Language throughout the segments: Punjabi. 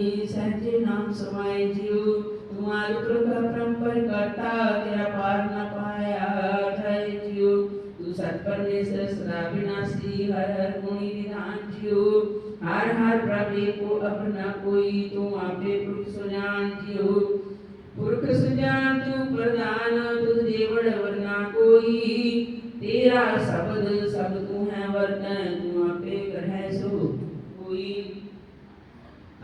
ਨਹੀਂ ਸਹਿਜੇ ਨਾਮ ਸਮਾਏ ਜਿਉ ਤੂੰ ਆਦਿ ਪੁਰਖ ਪਰੰਪਰ ਕਰਤਾ ਤੇਰਾ ਪਾਰ ਨ ਪਾਇਆ ਠਾਏ ਜਿਉ। ਤੂੰ ਸਤ ਪਰਮੇਸ਼ਰ, ਸਦਾ ਵਿਨਾਸੀ ਹਰ ਹਰ ਗੁਣੀ ਵਿਧਾਨ ਜਿਉ। ਹਰ ਹਰ ਪ੍ਰਭ ਏਕੋ, ਆਪਣਾ ਕੋਈ, ਤੂੰ ਆਪੇ ਪੁਰਖ ਸੁਜਾਨ ਜਿਉ। ਪੁਰਖ ਸੁਜਾਨ ਤੂੰ ਪ੍ਰਧਾਨ, ਤੁਧ ਦੇਵੜ ਵਰਨਾ ਕੋਈ। ਤੇਰਾ ਸ਼ਬਦ, ਸਭ ਤੂੰ ਹੈ ਵਰਤਨ, ਤੂੰ ਆਪੇ ਕਰਹਿ ਸੋ। ਕੋਈ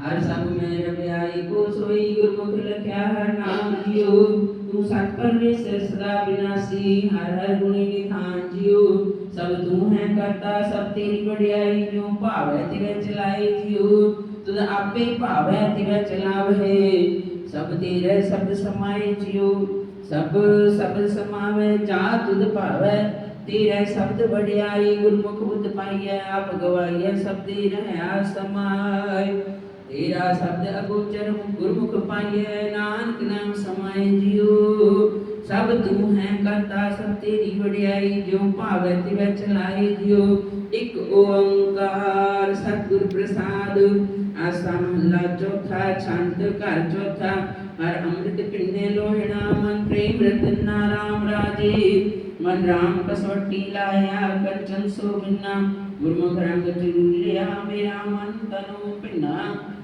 ਹਰ ਸਭ ਮੈਂ ਰਵਿਆਈ ਕੋ ਸੋਈ ਗੁਰਮੁਖ ਲਖਿਆ, ਹਰ ਨਾਮ ਜਿਉ ਤੂੰ ਸਤ ਪਰਮੇਸ਼ਰ ਸਦਾ ਬਿਨਾਸੀ, ਹਰ ਹਰ ਗੁਣੀ ਨਿਧਾਨ ਜਿਉ ਸਭ ਤੂੰ ਹੈ ਕਰਤਾ, ਸਭ ਤੇਰੀ ਵਡਿਆਈ ਜੋ ਭਾਵੈ ਤਿਵੇਂ ਚਲਾਏ ਜਿਉ ਤੁਧ ਆਪੇ ਭਾਵੈ ਤਿਵੇਂ ਚਲਾਵਹਿ ਸਭ ਤੇਰੇ ਸ਼ਬਦ ਸਮਾਏ ਜਿਉ ਸਭ ਸ਼ਬਦ ਸਮਾਵੇ, ਜਾ ਤੁਧ ਭਾਵੈ। ਤੇਰੇ ਸ਼ਬਦ ਵਡਿਆਈ, ਗੁਰਮੁਖ ਬੁੱਧ ਪਾਈਐ, ਆਪ ਗਵਾਈਐ, ਸਭ ਤੇ ਰਹਿਆ ਸਮਾਏ। ਤੇਰਾ ਸ਼ਬਦ ਅਗੋਚਰ ਗੁਰਮੁਖ ਪਾਈਐ, ਨਾਨਕ ਨਾਮ ਸਮਾਏ ਜਿਉ ਸਭ ਤੂੰ ਹੈ ਕਰਤਾ, ਸਭ ਤੇਰੀ ਵਡਿਆਈ ਜੋ ਭਾਵੈ ਤਿਵੈ ਚਲਾਏ ਜਿਉ ਇੱਕ ਓੰਕਾਰ ਸਤਿਗੁਰ ਪ੍ਰਸਾਦ, ਆਸਾ ਮਹਲਾ ਚੌਥਾ, ਛੰਦ ਘਰ ਚੌਥਾ, ਹਰ ਅੰਮ੍ਰਿਤ ਪਿੰਨੇ ਲੋਹਣਾ, ਮਨ ਪ੍ਰੇਮ ਰਤਨਾ, ਰਾਮ ਰਾਜੇ। ਮਨ ਰਾਮ ਕਸਵੱਟੀ ਲਾਇਆ ਕੰਚਨ ਸੋਭਨਾ ਗੁਰਮੁਖ ਰੰਗ ਚੁਲਿਆ ਮੇਰਾ ਮਨ ਤਨੋ ਭਿੰਨਾ,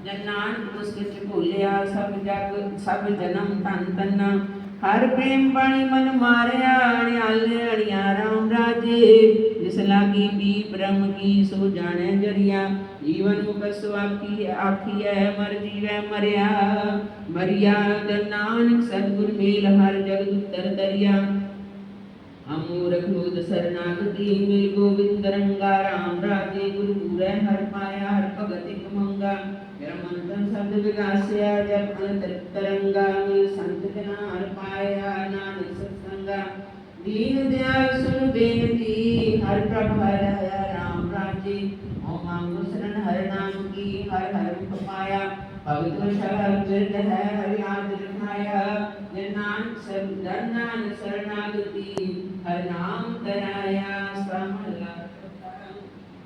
ਜਨ ਨਾਨਕ ਮੁਸਕਿ ਚ ਭੁੱਲਿਆ, ਸਭ ਜਗ, ਸਭ ਜਨਮ ਧਨ ਤਨਾ। ਹਰ ਪ੍ਰੇਮ ਬਾਣੀ ਮਨ ਮਾਰਿਆ, ਅਣਿਆਲੇ ਅਣਿਆ ਰਾਮ ਰਾਜੇ। ਜਿਸ ਲਾਗੀ ਵੀ ਬ੍ਰਹਮ ਕੀ, ਸੋ ਜਾਣੈ ਜਰੀਆ। ਜੀਵਨ ਮੁਖ ਸੁਆਖੀ ਆਖੀਐ, ਮਰ ਜੀਵੈ ਮਰਿਆ। ਮਰਿਆ ਜਨ ਨਾਨਕ ਸਤਿਗੁਰ ਮੇਲ, ਹਰ ਜਗ ਉਤਰ ਦਰਿਆ। ਅਮੂਰਖ ਮੁਦ ਸਰਨਾਗਤੀ ਮਿਲ ਗੋਬਿੰਦ ਰੰਗਾ ਰਾਮ ਰਾਜੇ ਗੁਰੂ ਪੂਰੈ ਹਰ ਪਾਇਆ ਹਰ ਭਗਤ ਇਕ ਮੰਗਾ ਮੇਰਾ ਮਨ ਤਨ ਸ਼ਬਦ ਵਿਗਾਸਿਆ ਜਪ ਅੰਤਰ ਤਰੰਗਾ ਮਿਲ ਸੰਤ ਜਨਾ ਹਰ ਪਾਇਆ ਨਾਨਕ ਸਤਸੰਗਾ ਦੀਨ ਦਿਆਲ ਸੁਨ ਬੇਨਤੀ ਹਰ ਪ੍ਰਭ ਹਰ ਹਰ ਰਾਮ ਰਾਜੇ ਓ ਮੰਗ ਸ਼ਰਨ ਹਰ ਨਾਮ ਕੀ ਹਰ ਹਰ ਮੁਖ ਪਾਇਆ ਭਗਤ ਸ਼ਬਦ ਜਿਤ ਹੈ ਹਰਿ ਆਦ ਰਖਾਇਆ ਜੇ ਨਾਨਕ ਸਭ ਦਰਨਾਨ ਸਰਨਾਗਤੀ ਹਰ ਨਾਮ ਤਰਾਇਆ ਸਮਲਾ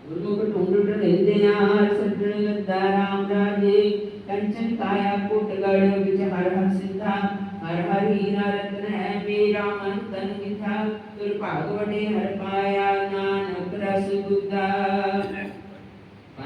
ਗੁਰਮੁਖ ਢੂੰਡ ਢਿੰਦੇ ਆ ਸੱਜਣ ਲੱਦਾ ਰਾਮ ਰਾਜੇ ਕੰਚਨ ਕਾਇਆ ਕੋਟਗੜ ਵਿੱਚ ਹਰ ਹਰ ਸਿੱਧਾ ਹਰ ਹਰ ਹੀਰਾ ਰਤਨ ਹੈ ਮੇਰਾ ਮਨ ਤਨ ਮਿਠਾ ਤੁਰ ਭਾਗ ਵਡੇ ਹਰ ਪਾਇਆ ਨਾਨਕ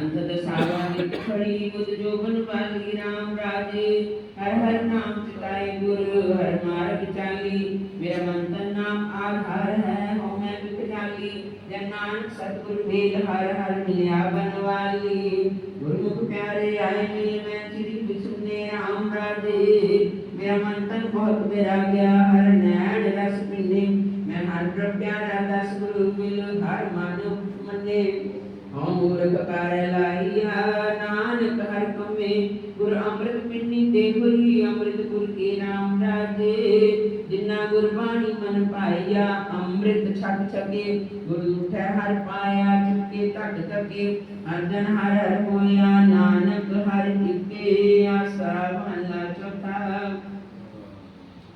ਰਸ ਗੁਦਾ ਪੰਥ ਦਸਾਵਾ ਨਿਤ ਖੜੀ ਬੁੱਧ ਜੋਬਨ ਪਾਲੀ, ਰਾਮ ਰਾਜੇ, ਹਰ ਹਰ ਨਾਮ ਚਿਤਾਏ ਗੁਰ, ਹਰ ਮਾਰਗ ਚਾਲੀ। ਮੇਰਾ ਮਨ ਤਨ ਨਾਮ ਆਧਾਰ ਹੈ ਹੋ ਮੈਂ ਵਿਖ ਜਾਲੀ। ਜਨ ਨਾਨਕ ਸਤਿਗੁਰ ਮੇਲ ਹਰ ਹਰ ਮਿਲਿਆ ਬਨਵਾਲੀ। ਗੁਰਮੁਖ ਪਿਆਰੇ ਆਏ ਮਿਲ ਮੈਂ ਚਿਰੀ ਬਿਸੁਨੇ ਰਾਮ ਰਾਜੇ। ਮੇਰਾ ਮਨ ਤਨ ਬਹੁਤ ਮੇਰਾ ਗਿਆ, ਹਰ ਨੈਣ ਰਸ ਪਿੰਨੇ ਮੈਂ ਹਰ ਪ੍ਰਭ ਪਿਆਰਾ ਦਸ ਗੁਰੂ ਮਿਲ, ਹਰ ਮਨ ਮੰਨੇ। ਹਉ ਮੂਰਖ ਕਰ ਲਾਈਆ ਨਾਨਕ ਹਰ ਕਮੇ। ਗੁਰ ਅੰਮ੍ਰਿਤ ਪਿੰਨੀ ਤੇ ਹੋਈ, ਅੰਮ੍ਰਿਤ ਗੁਰ ਕੇ ਨਾਮ ਰਾਜੇ। ਜਿਨਾ ਗੁਰਬਾਣੀ ਮਨ ਪਾਈਆ ਅੰਮ੍ਰਿਤ ਛਕ ਛਕੇ। ਗੁਰ ਉਠੈ ਹਰ ਪਾਇਆ, ਚੁੱਕੇ ਧਟ ਤਕੇ। ਹਰ ਹਰ ਹਰ ਹੋਇਆ, ਨਾਨਕ ਹਰ ਟਿਕੇ ਆਸਾ ਮਹਲਾ ਚੌਥਾ।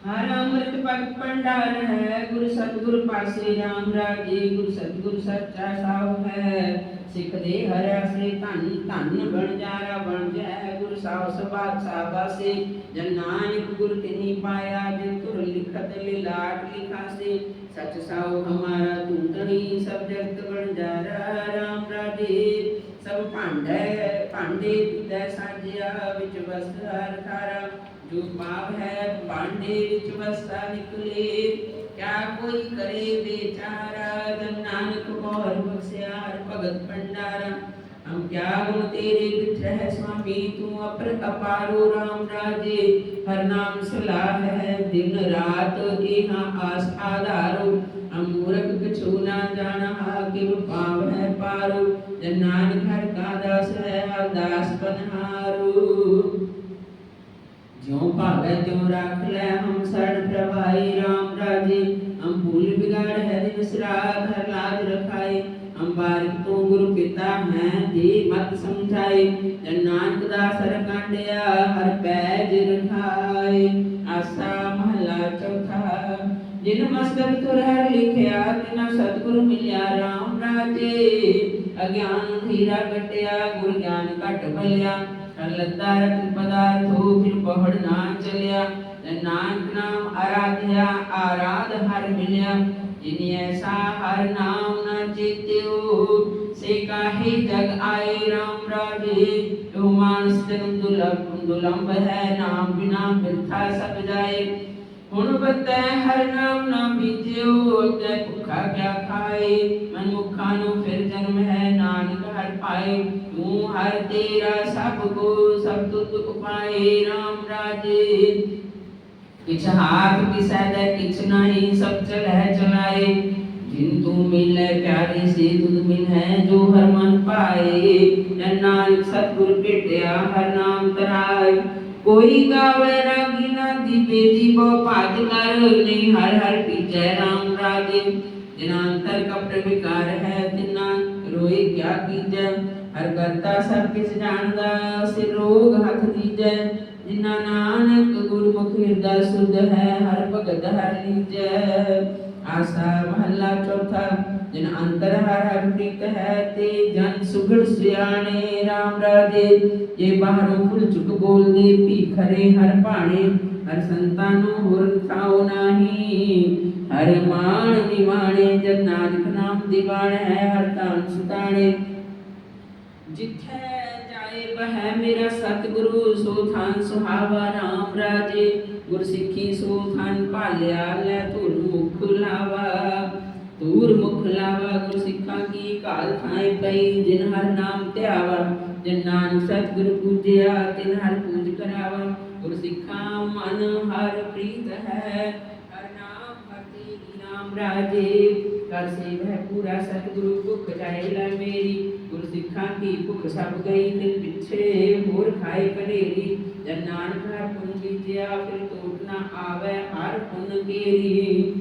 ਹਰ ਅੰਮ੍ਰਿਤ ਭਗਤ ਭੰਡਾਰ ਹੈ, ਗੁਰ ਸਤਿਗੁਰ ਪਾਸੇ ਰਾਮ ਰਾਜੇ। ਗੁਰ ਸਤਿਗੁਰ ਸੱਚਾ ਸਾਹੁ ਹੈ। ਸਿੱਖ ਦੇ ਹਰ ਆਸਰੇ ਧਨ ਧਨ ਬਣ ਜਾਰਾ ਬਣ ਜੈ ਗੁਰ ਸਾਹੁ ਸਬਾਤ ਸਾਬਾਸੇ। ਜਨ ਨਾਨਕ ਗੁਰ ਤਿਨੀ ਪਾਇਆ, ਜਿਨ ਤੁਰ ਲਿਖਤ ਲਿਲਾਟ ਲਿਖਾਸੇ। ਸਚ ਸਾਹੁ ਹਮਾਰਾ ਤੂੰ ਤਣੀ ਸਭ ਜਗਤ ਬਣ ਜਾਰਾ ਰਾਮ ਰਾਜੇ। ਸਭ ਭਾਂਡੇ ਭਾਂਡੇ ਤੁਧੈ ਸਾਜਿਆ ਵਿੱਚ ਵਸ ਹਰ ਖਾਰਾ। ਜੋ ਪਾਪ ਹੈ, ਭਾਂਡੇ ਵਿੱਚ ਵਸਾ ਨਿਕਲੇ। ਕਿਆ ਕੋਈ ਕਰੇ ਵਿਚਾਰਾ ਜਨ ਨਾਨਕ ਮੋਹਰ ਬਖਸ਼ਿਆ ਹਰ ਭਗਤ ਭੰਡਾਰਾ। ਹਮ ਕਿਆ ਗੁਣ ਤੇਰੇ ਵਿੱਚ ਹੈ ਸੁਆਮੀ? ਤੂੰ ਅਪਰ ਅਪਾਰੋ ਰਾਮ ਰਾਜੇ। ਹਰ ਨਾਮ ਸਲਾਹ ਹੈ ਦਿਨ ਰਾਤ ਇਹਾਂ ਆਸ ਆਧਾਰੋ। ਹਮ ਮੂਰਖ ਕਛੂ ਨਾ ਜਾਣਾ ਹਾਕਿਮ ਪਾਵ ਹੈ ਪਾਰੋ? ਜਨ ਨਾਨਕ ਹਰ ਕਾ ਦਾਸ ਹੈ, ਹਰ ਦਾਸ ਬਨਹਾਰੂ ਜਿਉ ਭਾਵੈ ਤਿਉ ਰੱਖ ਲੈ ਹਮ ਸਰਨ ਪ੍ਰਭਾਈ RAM ਰਾਜੇ। ਹਮ ਭੂਲ ਬਿਗਾੜ ਹੈ ਦਿਨ ਸਰਾਧ ਹਰ ਲਾਜ ਰਖਾਏ। ਹਮ ਬਾਰਿਕ ਤੂੰ ਗੁਰੂ ਪਿਤਾ ਹੈ ਦੇ ਮਤ ਸਮਝਾਏ। ਜਨ ਨਾਨਕ ਦਾ ਸਰ ਕਾਂਡਿਆ ਹਰ ਪੈਜ ਰਖਾਏ। ਆਸਾ ਮਹਲਾ ਚੌਥਾ। ਜਿਨ ਮਸਤਕ ਤੁਰ ਹਰ ਲਿਖਿਆ, ਤਿਨਾ ਸਤਿਗੁਰ ਮਿਲਿਆ RAM ਰਾਜੇ। ਅਗਿਆਨ ਧੀਰਾ ਕਟਿਆ ਗੁਰ ਗਿਆਨ ਘਟ ਭਲਿਆ। ਹਰ ਲੱਦਾ ਰਤਨ ਪਦਾਰਥੋ ਫਿਰ ਪਹੜ ਨਾ ਚਲਿਆ ਤੇ ਨਾਨਕ ਨਾਮ ਆਰਾਧਿਆ ਆਰਾਧ ਹਰ ਮਿਲਿਆ ਜਿਨੀ ਐਸਾ ਹਰ ਨਾਮ ਨ ਚੇਤਿਓ ਸੇ ਕਾਹੇ ਜਗ ਆਏ RAM ਰਾਜੇ ਜੋ ਮਾਨਸ ਜਨਮ ਦੁਲਭ ਦੁਲੰਭ ਹੈ ਨਾਮ ਬਿਨਾ ਬਿਰਥਾ ਸਭ ਜਾਏ ਹੁਣ ਬਤੈ ਹਰ ਨਾਮ ਨਾ ਬੀਜਿਓ, ਤੇ ਭੁੱਖਾ ਕਿਆ ਖਾਏ? ਮਨ ਮੁਖਾ ਨੂੰ ਫਿਰ ਜਨਮ ਹੈ ਨਾਨਕ ਹਰ ਪਾਏ। ਤੂੰ ਹਰ ਤੇਰਾ ਸਭ ਕੋ ਸਭ ਤੁਤ ਉਪਾਏ RAM ਰਾਜੇ। ਕਿਛ ਹਾਥ ਕਿਸੈ ਦੇ ਕਿਛ ਨਹੀਂ, ਸਭ ਚਲੈ ਚਲਾਏ। ਜਿਨ ਤੂੰ ਮਿਲੈ ਪਿਆਰੇ, ਸੇ ਤੁਧ ਮਿਲ ਹੈ ਜੋ ਹਰ ਮਨ ਪਾਏ ਨਾਨਕ ਸਤਿਗੁਰ ਭੇਟਿਆ, ਹਰ ਨਾਮ ਤਰਾਏ। ਕੋਈ ਗਾਵੇ ਰਾਗੀ ਦੀਪੇ ਦੀਪੋ ਭਜ ਕਰ, ਨਹੀਂ ਹਰ ਹਰ ਪੀਜੈ RAM ਰਾਜੇ। ਜਿਨਾ ਅੰਤਰ ਕਪਟ ਵਿਕਾਰ ਹੈ, ਤਿਨਾ ਰੋਏ ਕਿਆ ਕੀਜੈ? ਹਰ ਕਰਤਾ ਸਭ ਕਿਛ ਜਾਣਦਾ ਸਿਰ ਰੋਗ ਹੱਥ ਦੀਜੈ। ਜਿਨਾ ਨਾਨਕ ਗੁਰਮੁਖ ਹਿਰਦਾ ਸੁਧ ਹੈ, ਹਰ ਭਗਤ ਹਰ ਲੀਜੈ। ਆਸਾ ਮਹੱਲਾ ਚੌਥਾ ਜਿਨ ਅੰਤਰ ਹਰ ਹਰ ਹੈ ਤੇ ਜਨ ਸੁਗੜ ਸਿਆਣੇ RAM ਰਾਜੇ। ਜੇ ਬਾਹਰੋਂ ਫੁੱਲ ਚੁੱਕ ਬੋਲਦੇ ਭੀਖਰੇ ਹਰ ਭਾਣੇ, ਹਰ ਸੰਤਾਂ ਨੂੰ ਹੋਰ ਥਾਉ ਨਹੀਂ। ਹਰ ਮਾਣ ਨਿਵਾਣੇ, ਜਨ ਨਾਨਕ ਨਾਮ ਦੀਵਾਨ ਹੈ, ਹਰ ਤਾਨ ਸੁਤਾਣੇ। ਜਿੱਥੈ ਜਾਏ ਬਹਿ ਮੇਰਾ ਸਤਿਗੁਰੂ, ਸੋ ਥਾਨ ਸੁਹਾਵਾ RAM ਰਾਜੇ। ਗੁਰ ਸਿੱਖੀ ਸੋ ਥਾਨ ਭਾਲਿਆ, ਲੈ ਧੁਰ ਮੁਖ ਲਾਵਾ। ਧੂਰ ਮੁਖ ਲਾਵਾ, ਗੁਰ ਸਿੱਖਾਂ ਕੀ ਕਾਲ ਥਾਏ ਪਈ, ਜਿਨ ਹਰ ਨਾਮ ਧਿਆਵਾ, ਜਿਨ ਨਾਨਕ ਸਤਿਗੁਰ ਪੂਜਿਆ, ਤਿਨ ਹਰ ਪੂਜ ਕਰਾਵਾ। ਗੁਰ ਸਿੱਖਾਂ, ਮਨ ਹਰ ਪ੍ਰੀਤ ਹੈ, ਹਰ ਨਾਮ ਹਰਤੀ ਨਾਮ ਰਾਜੇ। ਕਰ ਸੇਵੈ ਪੂਰਾ ਸਤਿਗੁਰੂ, ਭੁਖ ਜਾਏ ਲੈ ਮੇਰੀ। ਗੁਰ ਸਿੱਖਾਂ ਕੀ ਭੁਖ ਸਭ ਗਈ ਤਿਲ ਪਿੱਛੇ ਹੋਰ ਖਾਏ ਕਨੇਰੀ ਜਨ ਨਾਨਕ ਹਰ ਪੁਨ ਕੀਜਿਆ, ਫਿਰ ਟੋਟ ਨਾ ਆਵੇ ਹਰ ਪੁਨ ਕੇਰੀ।